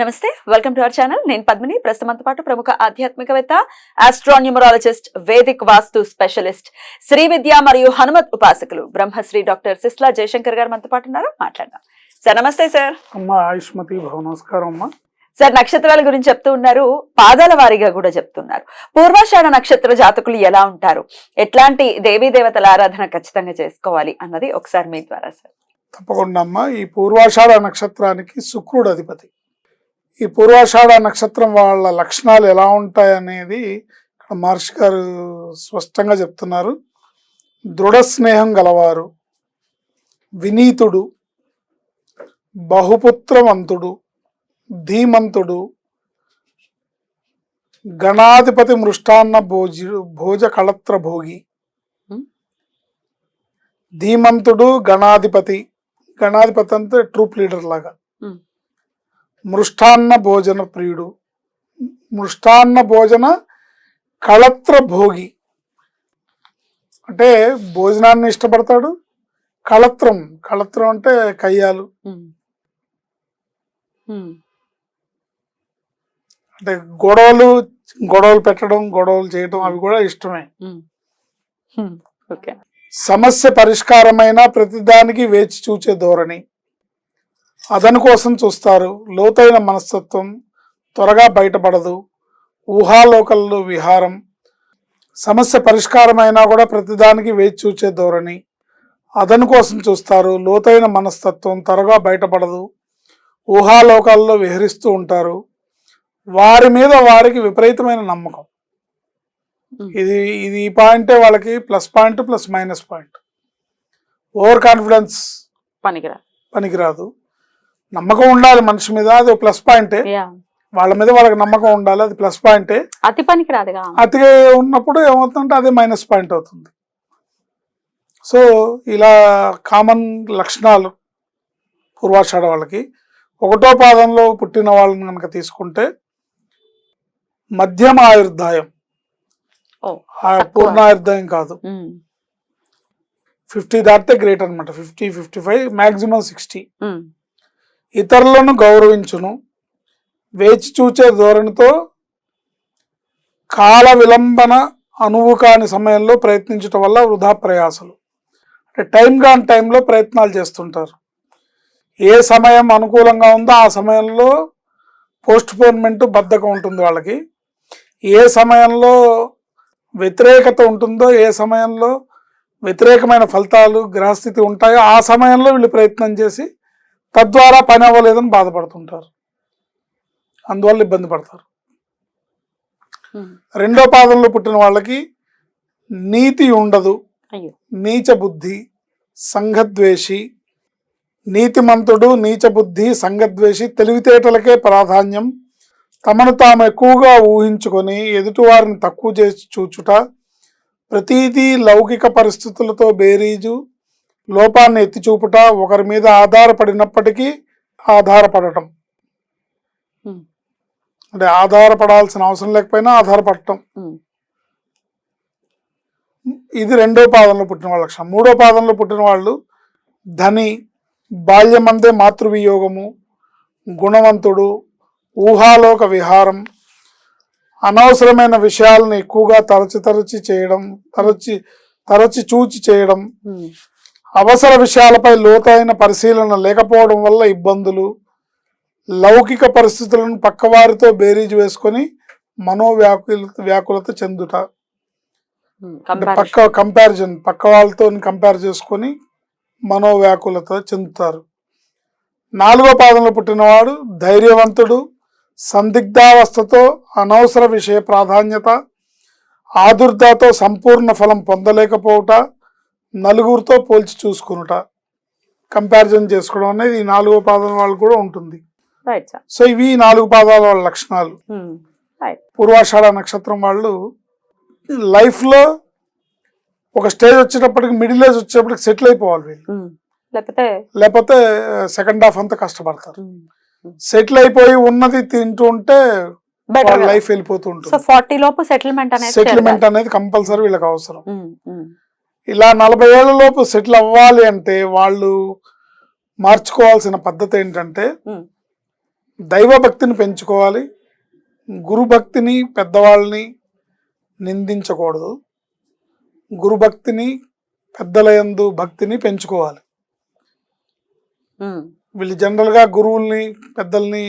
నమస్తే welcome to our channel. నేను పద్మిని. ప్రస్తుతంతో పాటు ప్రముఖ ఆధ్యాత్మికవేత్త astronumerologist Vedic vastu specialist Shri Vidya మరియు హనుమత్ ఉపాసకులు బ్రహ్మశ్రీ డాక్టర్ సిస్లా జయశంకర్ గారు మనతో పాటు ఉన్నారు. మాట్లాడదాం. సార్ నమస్తే సార్. అమ్మ ఆయుష్మతి నమస్కారం అమ్మ. సార్ నక్షత్రాల గురించి చెప్తూ ఉన్నారు. పాదాల వారీగా కూడా చెప్తున్నారు. పూర్వాషాఢ నక్షత్ర జాతకులు ఎలా ఉంటారు? ఎట్లాంటి దేవీ దేవతల ఆరాధన ఖచ్చితంగా చేసుకోవాలి అన్నది ఒకసారి మీ ద్వారా సార్. తప్పకుండా అమ్మ. ఈ పూర్వాషాఢ నక్షత్రానికి శుక్రుడు అధిపతి. ఈ పూర్వాషాఢ నక్షత్రం వాళ్ళ లక్షణాలు ఎలా ఉంటాయి అనేది ఇక్కడ మహర్షి గారు స్పష్టంగా చెప్తున్నారు దృఢ స్నేహం గలవారు వినీతుడు బహుపుత్రవంతుడు ధీమంతుడు గణాధిపతి మృష్టాన్న భోజి భోజ కళత్ర భోగి. ధీమంతుడు గణాధిపతి గణాధిపతి అంటే ట్రూప్ లీడర్ లాగా. మృష్టాన్న భోజన ప్రియుడు. మృష్టాన్న భోజన కళత్ర భోగి. అంటే భోజనాన్ని ఇష్టపడతాడు. కళత్రం కళత్రం అంటే కయ్యాలు. అంటే గొడవలు గొడవలు పెట్టడం గొడవలు చేయడం అవి కూడా ఇష్టమే. ఓకే. సమస్య పరిష్కారమైన ప్రతిదానికి వేచి చూచే ధోరణి. అదను కోసం చూస్తారు. లోతైన మనస్తత్వం త్వరగా బయటపడదు. ఊహాలోకల్లో విహారం. సమస్య పరిష్కారమైనా కూడా ప్రతిదానికి వేచి చూచే ధోరణి. అదను కోసం చూస్తారు. లోతైన మనస్తత్వం త్వరగా బయటపడదు. ఊహాలోకాల్లో విహరిస్తూ ఉంటారు. వారి మీద వారికి విపరీతమైన నమ్మకం. ఇది ఇది ఈ పాయింటే వాళ్ళకి plus point plus minus point. Over confidence పనికిరా పనికిరాదు. నమ్మకం ఉండాలి మనిషి మీద అది ప్లస్ పాయింటే. వాళ్ళ మీద వాళ్ళకి నమ్మకం ఉండాలి అది ప్లస్ పాయింటే. అతి పనికిరాదుగా అతిగా ఉన్నప్పుడు ఏమవుతుందంటే అదే మైనస్ పాయింట్ అవుతుంది. సో ఇలా కామన్ లక్షణాలు పూర్వాషాఢ వాళ్ళకి. ఒకటో పాదంలో పుట్టిన వాళ్ళని కనుక తీసుకుంటే మధ్యమ ఆయుర్దాయం. పూర్ణాయుర్దాయం కాదు. ఫిఫ్టీ దాటితే గ్రేట్ అనమాట fifty fifty five maximum sixty. ఇతరులను గౌరవించును. వేచి చూచే ధోరణితో కాల విలంబన అనువు కాని సమయంలో ప్రయత్నించటం వల్ల వృధా ప్రయాసలు. అంటే టైం కాని టైంలో ప్రయత్నాలు చేస్తుంటారు. ఏ సమయం అనుకూలంగా ఉందో ఆ సమయంలో పోస్ట్ పోన్మెంట్ బద్ధకం ఉంటుంది వాళ్ళకి. ఏ సమయంలో వ్యతిరేకత ఉంటుందో ఏ సమయంలో వ్యతిరేకమైన ఫలితాలు గ్రహస్థితి ఉంటాయో ఆ సమయంలో వీళ్ళు ప్రయత్నం చేసి తద్వారా పని అవ్వలేదని బాధపడుతుంటారు. అందువల్ల ఇబ్బంది పడతారు. రెండో పాదంలో పుట్టిన వాళ్ళకి నీతి ఉండదు. నీచ బుద్ధి సంఘద్వేషి నీతిమంతుడు నీచ బుద్ధి సంఘద్వేషి తెలివితేటలకే ప్రాధాన్యం. తమను తాము ఎక్కువగా ఊహించుకొని ఎదుటివారిని తక్కువ చేసి చూచుట ప్రతీదీ లౌకిక పరిస్థితులతో బేరీజు లోపాన్ని ఎత్తి చూపుట ఒకరి మీద ఆధారపడినప్పటికీ ఆధారపడటం. అంటే ఆధారపడాల్సిన అవసరం లేకపోయినా ఆధారపడటం. ఇది రెండో పాదంలో పుట్టిన వాళ్ళ లక్షణం. మూడో పాదంలో పుట్టిన వాళ్ళు ధని బాల్యమందే మాతృవియోగము గుణవంతుడు ఊహాలోక విహారం అనవసరమైన విషయాలను ఎక్కువగా తరచి తరచి చేయడం తరచి తరచి చూచి చేయడం అవసర విషయాలపై లోతైన పరిశీలన లేకపోవడం వల్ల ఇబ్బందులు లౌకిక పరిస్థితులను పక్కవారితో బేరీజు వేసుకొని మనోవ్యాకుల వ్యాకులత చెందుట. పక్క కంపారిజన్ పక్క వాళ్ళతో కంపేర్ చేసుకొని మనోవ్యాకులత చెందుతారు. నాలుగో పాదంలో పుట్టినవాడు ధైర్యవంతుడు సందిగ్ధావస్థతో అనవసర విషయ ప్రాధాన్యత ఆదుర్దాతో సంపూర్ణ ఫలం పొందలేకపోవుట నలుగురితో పోల్చి చూసుకునుట కంపారిజన్ చేసుకోవడం అనేది ఈ నాలుగో పాదం వాళ్ళు కూడా ఉంటుంది. సో ఇవి నాలుగు పాదాల వాళ్ళ లక్షణాలు. రైట్ పూర్వాషాఢ నక్షత్రం వాళ్ళు లైఫ్లో ఒక స్టేజ్ వచ్చేటప్పటికి మిడిల్ ఏజ్ వచ్చేటప్పటికి సెటిల్ అయిపోవాలి వీళ్ళు. లేకపోతే లేకపోతే సెకండ్ హాఫ్ అంతా కష్టపడతారు. ఉమ్, సెటిల్ అయిపోయి ఉన్నది తింటూ ఉంటే లైఫ్ వెళ్ళిపోతూ ఉంటుంది. సెటిల్మెంట్ అనేది సెటిల్మెంట్ అనేది కంపల్సరీ వీళ్ళకి అవసరం. ఇలా నలభై ఏళ్ళ లోపు సెటిల్ అవ్వాలి అంటే వాళ్ళు మార్చుకోవాల్సిన పద్ధతి ఏంటంటే ఉమ్, దైవ భక్తిని పెంచుకోవాలి గురు భక్తిని పెద్దవాళ్ళని నిందించకూడదు గురు భక్తిని పెద్దల యందు భక్తిని పెంచుకోవాలి. వీళ్ళు జనరల్గా గురువుల్ని పెద్దల్ని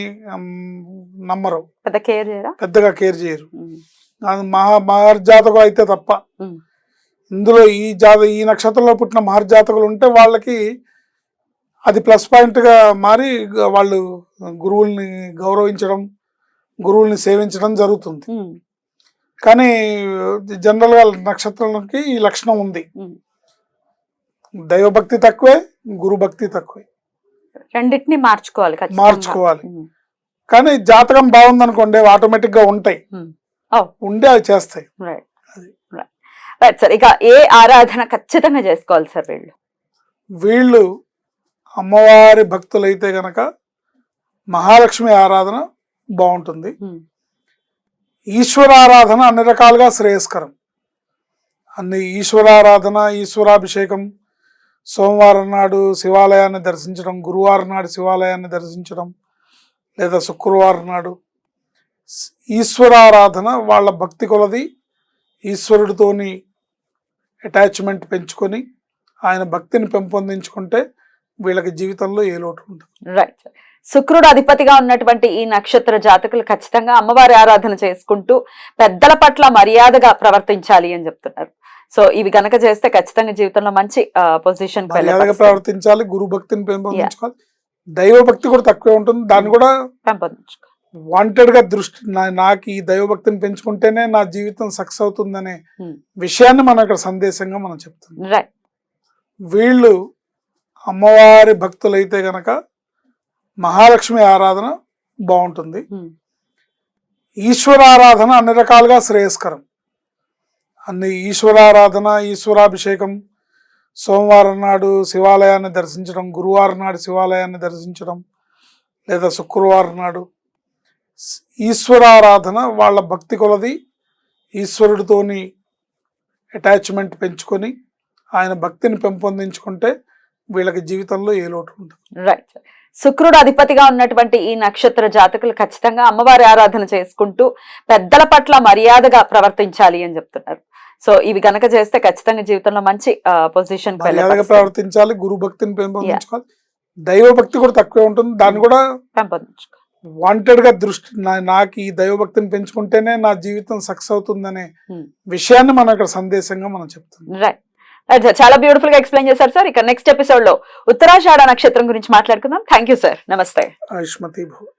నమ్మరు. పెద్ద కేర్ చేయరా? పెద్దగా కేర్ చేయరు. మహా మహర్జాతకులు అయితే తప్ప. ఇందులో ఈ జాత ఈ నక్షత్రంలో పుట్టిన మహర్జాతకులు ఉంటే వాళ్ళకి అది ప్లస్ పాయింట్గా మారి వాళ్ళు గురువుల్ని గౌరవించడం గురువుల్ని సేవించడం జరుగుతుంది. కానీ జనరల్గా నక్షత్రాలకి ఈ లక్షణం ఉంది. దైవభక్తి తక్కువే గురు భక్తి తక్కువే. రెండింటిని మార్చుకోవాలి. మార్చుకోవాలి. కానీ జాతకం బాగుందనుకోండి ఆటోమేటిక్గా ఉంటాయి. ఉండి అవి చేస్తాయి. రైట్ సార్ ఇక ఏ ఆరాధన ఖచ్చితంగా చేసుకోవాలి సార్ వీళ్ళు. వీళ్ళు అమ్మవారి భక్తులైతే గనక మహాలక్ష్మి ఆరాధన బాగుంటుంది. ఉమ్, ఈశ్వరారాధన అన్ని రకాలుగా శ్రేయస్కరం. అన్ని ఈశ్వరారాధన ఈశ్వరాభిషేకం సోమవారం నాడు శివాలయాన్ని దర్శించడం గురువారం నాడు శివాలయాన్ని దర్శించడం లేదా శుక్రవారం నాడు ఈశ్వరారాధన వాళ్ళ భక్తి కొలది ఈశ్వరుడితోని అటాచ్మెంట్ పెంచుకొని ఆయన భక్తిని పెంపొందించుకుంటే వీళ్ళకి జీవితంలో ఏ లోటు ఉంటుంది రైట్ శుక్రుడు అధిపతిగా ఉన్నటువంటి ఈ నక్షత్ర జాతకులు ఖచ్చితంగా అమ్మవారి ఆరాధన చేసుకుంటూ పెద్దల పట్ల మర్యాదగా ప్రవర్తించాలి అని చెప్తున్నారు. సో ఇవి గనక చేస్తే ఖచ్చితంగా జీవితంలో మంచి పొజిషన్ ప్రవర్తించాలి గురు భక్తిని పెంపొందించుకోవాలి. దైవ భక్తి కూడా తక్కువే ఉంటుంది. దాన్ని కూడా పెంపొందించుకో వాంటెడ్గా దృష్టి నాకు ఈ దైవ భక్తిని పెంచుకుంటేనే నా జీవితం సక్సెస్ అవుతుందనే Hmm. విషయాన్ని మనం ఇక్కడ సందేశంగా మనం చెప్తున్నాం. వీళ్ళు అమ్మవారి భక్తులైతే గనక మహాలక్ష్మి ఆరాధన బాగుంటుంది. ఈశ్వరారాధన అన్ని రకాలుగా శ్రేయస్కరం. అన్ని ఈశ్వరారాధన ఈశ్వరాభిషేకం సోమవారం నాడు శివాలయాన్ని దర్శించడం గురువారం నాడు శివాలయాన్ని దర్శించడం లేదా శుక్రవారం నాడు ఈశ్వరారాధన వాళ్ళ భక్తి కొలది ఈశ్వరుడితోని అటాచ్మెంట్ పెంచుకొని ఆయన భక్తిని పెంపొందించుకుంటే వీళ్ళకి జీవితంలో ఏ లోటు ఉంటుంది రైట్ సార్ శుక్రుడు అధిపతిగా ఉన్నటువంటి ఈ నక్షత్ర జాతకులు ఖచ్చితంగా అమ్మవారి ఆరాధన చేసుకుంటూ పెద్దల పట్ల మర్యాదగా ప్రవర్తించాలి అని చెప్తున్నారు. సో ఇవి గనక చేస్తే ఖచ్చితంగా జీవితంలో మంచి పొజిషన్ ప్రవర్తించాలి గురు భక్తిని పెంపొందించుకోవాలి. దైవ భక్తి కూడా తక్కువే ఉంటుంది. దాన్ని కూడా పెంపొందించుకో వాంటెడ్గా దృష్టి నాకు ఈ దైవ భక్తిని పెంచుకుంటేనే నా జీవితం సక్సెస్ అవుతుందనే Hmm. విషయాన్ని మనం ఇక్కడ సందేశంగా మనం చెప్తున్నాం. రైట్ రైట్ సార్ చాలా బ్యూటిఫుల్గా ఎక్స్ప్లెయిన్ చేశారు సార్ ఇక నెక్స్ట్ ఎపిసోడ్లో ఉత్తరాషాఢ నక్షత్రం గురించి మాట్లాడుకుందాం. థ్యాంక్ యూ సార్ నమస్తే ఆయుష్మతి